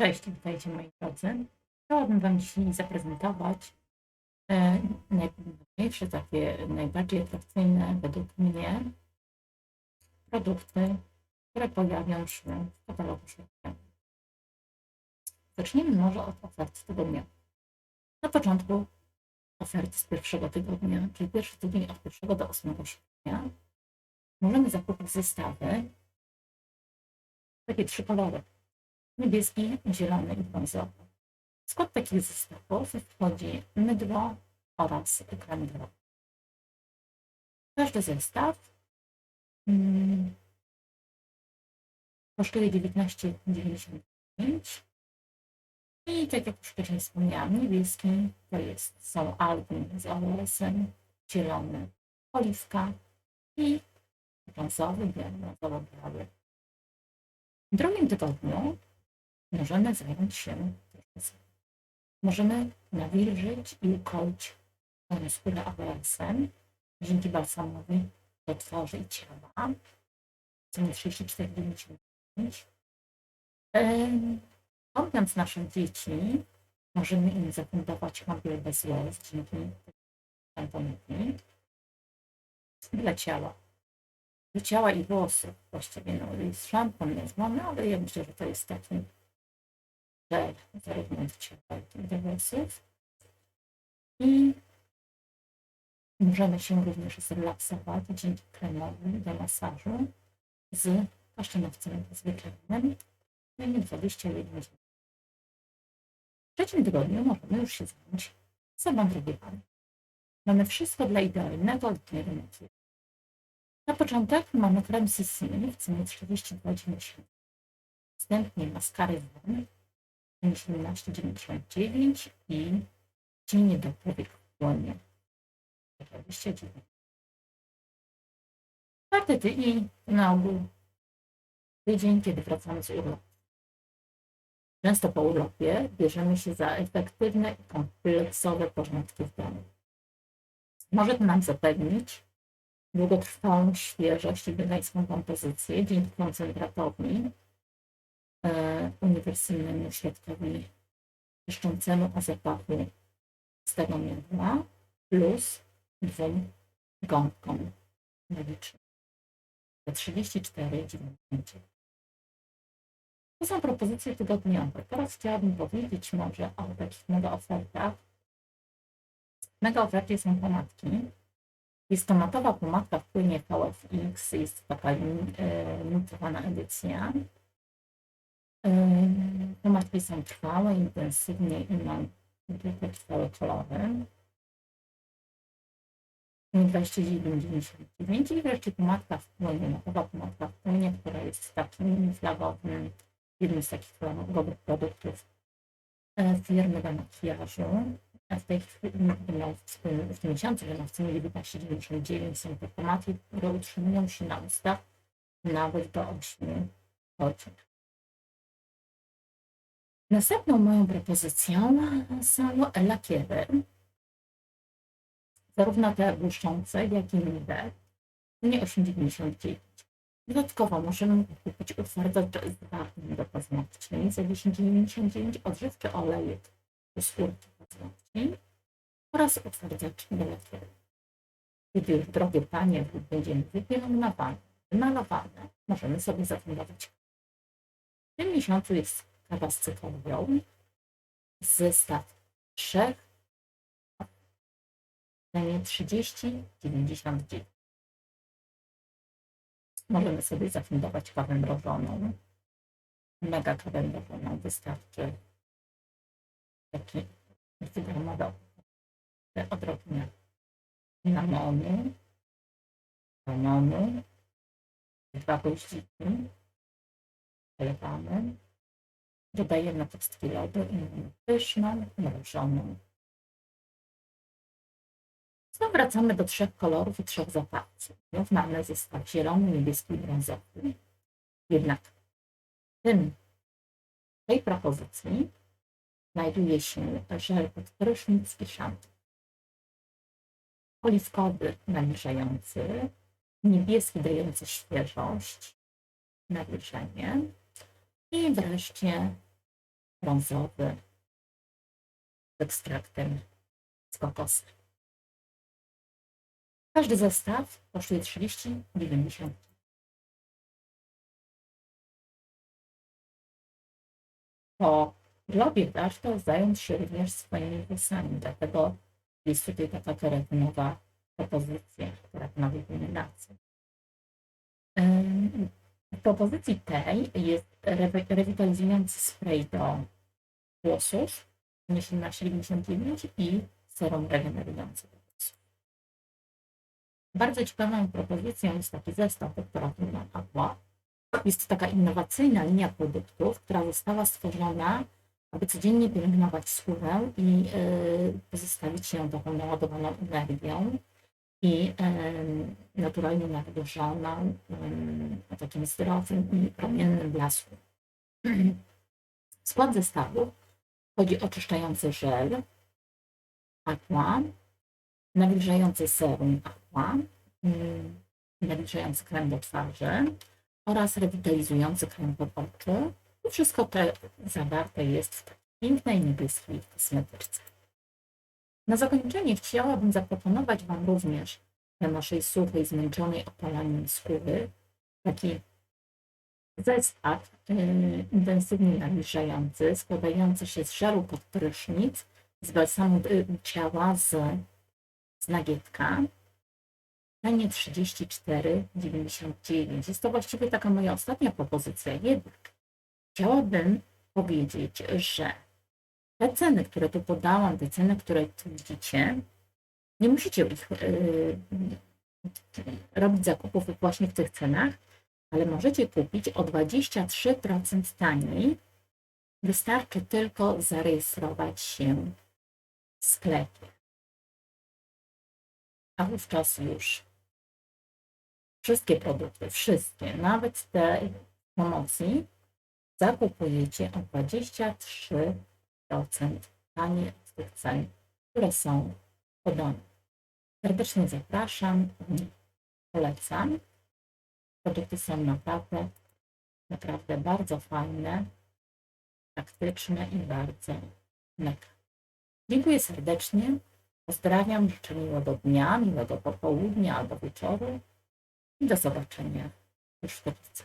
Cześć, witajcie moi drodzy. Chciałabym Wam dzisiaj zaprezentować e, najważniejsze, takie najbardziej atrakcyjne według mnie produkty, które pojawią się w katalogu sierpniowym. Zacznijmy może od ofert tygodniowych. Na początku oferty z pierwszego tygodnia, czyli pierwszy tydzień od 1 do 8 sierpnia, możemy zakupić zestawy takie trzy kolory niebieski, zielony i brązowy. W skład takich zestawów wchodzi mydło oraz krem drogi. Każdy zestaw mm, kosztuje 19,95 i tak jak już wcześniej wspomniałam, niebieski to jest, są album z OLS-em, zielony oliwka i brązowy, brązowo-biały. W drugim tygodniu możemy zająć się Możemy nawilżyć i ukoić skórę AWS-em dzięki balsamowi do twarzy i ciała. Cenie 34,95. Kąpiąc nasze dzieci, możemy im zafundować kąpiel bez łez dzięki tamponowi dla ciała. Dla ciała i włosów właściwie no, jest szampon, jest mamy, ale ja myślę, że to jest taki żel zarówno ciała, jak i możemy się również zrelaksować dzięki kremowi do masażu z kasztanowcem zwyczajnym. Mamy 21 dni. W trzecim tygodniu możemy już się zająć sobą drogowami. Mamy wszystko dla idealnego makijażu. Na początek mamy krem Sissy w cenie 42,90. Następnie maskary Von 17,99 i do powiek w dłonie 29. Czwarty tydzień na ogół tydzień, kiedy wracamy z urlopu. Często po urlopie bierzemy się za efektywne i kompleksowe porządki w domu. Może to nam zapewnić długotrwałą świeżość i wydańską kompozycję dzięki koncentratowi e, uniwersalnemu świadkowi czyszczącemu o zapachu z tego miodła plus dwóm gąbkom magicznym. Za 34,90. To są propozycje tygodniowe. Teraz chciałabym powiedzieć może o takich mega ofertach. Mega ofercie są pomadki jest to matowa pomadka w płynie VFX, jest taka limitowana edycja. Pomadki są trwałe, intensywnie i mają trwałe kolory. 29,99 i wreszcie pomadka w płynie, matowa pomadka w płynie, która jest takim flagowym, jednym z takich flagowych produktów e, firmy do makijażu w tej chwili, no, w, tym miesiącu w cenie 19,99 są to tematy, które utrzymują się na ustach nawet do 8 godzin. Następną moją propozycją są lakiery. Zarówno te błyszczące, jak i inne. Nie 8,99. Dodatkowo możemy kupić utwardzacz z wapnem do paznokci za 10,99 odżywki olejek do skórki paznokci oraz utwardzacz do lakieru. Gdy już drogie panie będziemy wypielęgnowane, wymalowane, możemy sobie zafundować. W tym miesiącu jest cyklią, zestaw trzech cenie 30,99. Możemy sobie zafundować kawę mrożoną. Mega kawę mrożoną wystarczy taki dwugramowy odrobinę cynamonu, lemonu, dwa goździki, przelewamy, dodajemy pustki lodu i mamy pyszną, mrożoną. Znowu wracamy do trzech kolorów i trzech zapasów. Znów mamy zestaw zielony, niebieski i brązowy. Jednak w tym, tej propozycji znajduje się żel pod prysznic i szampon. Oliwkowy niebieski dający świeżość, nawilżenie i wreszcie brązowy z ekstraktem z kokosa. Każdy zestaw kosztuje 30,90. Po globie warto zająć się również swoimi włosami, dlatego jest tutaj taka keratynowa propozycja, keratynowej pielęgnacji. W propozycji tej jest rewi- rewitalizujący spray do włosów, myślę na 79 i serum regenerujący do włosów. Bardzo ciekawą propozycją jest taki zestaw doktora Bruna Aqua. Jest to taka innowacyjna linia produktów, która została stworzona, aby codziennie pielęgnować skórę i y, pozostawić ją taką naładowaną energią i naturalnie em, o takim zdrowym i promiennym blasku. W skład zestawu wchodzi oczyszczający żel aqua, nawilżający serum aqua, nawilżający krem do twarzy oraz rewitalizujący krem pod oczy. I wszystko to zawarte jest w pięknej niebieskiej kosmetyczce. Na zakończenie chciałabym zaproponować Wam również dla naszej suchej, zmęczonej opalaniem skóry taki zestaw yy, intensywnie nawilżający, składający się z żelu pod prysznic, z balsamu y, ciała, z, z nagietka. Cenie 34,99. Jest to właściwie taka moja ostatnia propozycja, jednak chciałabym powiedzieć, że te ceny, które tu podałam, te ceny, które tu widzicie, nie musicie ich yy, robić zakupów właśnie w tych cenach, ale możecie kupić o 23% taniej. Wystarczy tylko zarejestrować się w sklepie. A wówczas już wszystkie produkty, wszystkie, nawet te promocji, zakupujecie o 23% taniej od tych cen, które są podane. Serdecznie zapraszam, polecam. Produkty są naprawdę, naprawdę bardzo fajne, praktyczne i bardzo mega. Dziękuję serdecznie. Pozdrawiam, życzę miłego dnia, miłego popołudnia albo wieczoru i do zobaczenia już wkrótce.